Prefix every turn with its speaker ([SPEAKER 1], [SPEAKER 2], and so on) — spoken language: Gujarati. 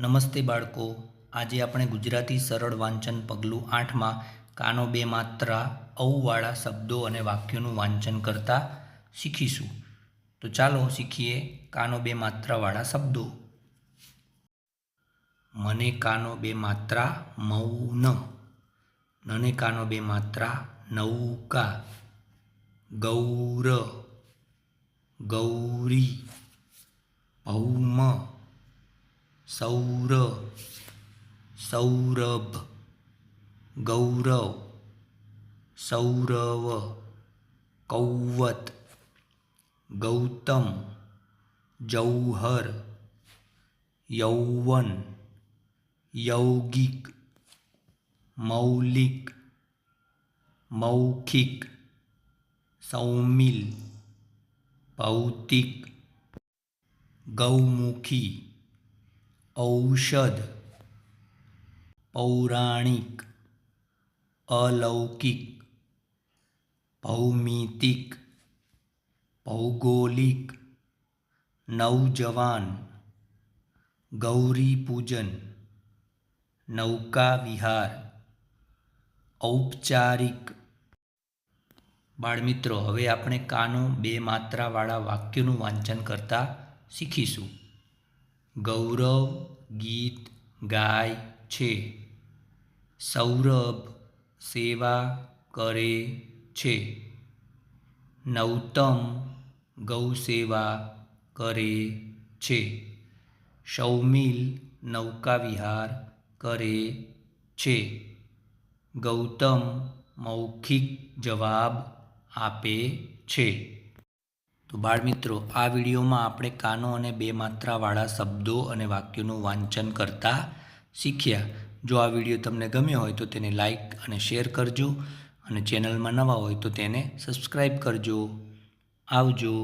[SPEAKER 1] નમસ્તે બાળકો. આજે આપણે ગુજરાતી સરળ વાંચન પગલું આઠમાં કાનો બે માત્રા, ઔવાળા શબ્દો અને વાક્યોનું વાંચન કરતા શીખીશું. તો ચાલો શીખીએ કાનો બે માત્રાવાળા શબ્દો. મને કાનો બે માત્રા મૌન. નને કાનો બે માત્રા નૌકા. ગૌર. ગૌરી. ભૌમ. સૌર સૌરભ ગૌરવ સૌરવ કૌવત ગૌતમ જૌહર યૌવન યૌગિક મૌલિક મૌખિક સૌમિલ ભૌતિક ગૌમુખી. ઔષધ. પૌરાણિક, અલૌકિક, ભૌમિતિક, ભૌગોલિક, નવજવાન ગૌરી પૂજન નૌકા વિહાર ઔપચારિક. બાળમિત્રો, હવે આપણે કાનો બે માત્રાવાળા વાક્યોનું વાંચન કરતા શીખીશું. ગૌરવ ગીત ગાય છે. સૌરભ સેવા કરે છે. નૌતમ ગૌસેવા કરે છે. સૌમિલ નૌકા વિહાર કરે છે. ગૌતમ મૌખિક જવાબ આપે છે. તો બાળમિત્રો આ વિડીયોમાં આપણે કાનો અને બે માત્રાવાળા શબ્દો અને વાક્યોનું વાંચન કરતા શીખ્યા. જો આ વીડિયો તમને ગમ્યો હોય તો તેને લાઈક અને શેર કરજો અને ચેનલમાં નવા હોય તો તેને સબસ્ક્રાઈબ કરજો. આવજો.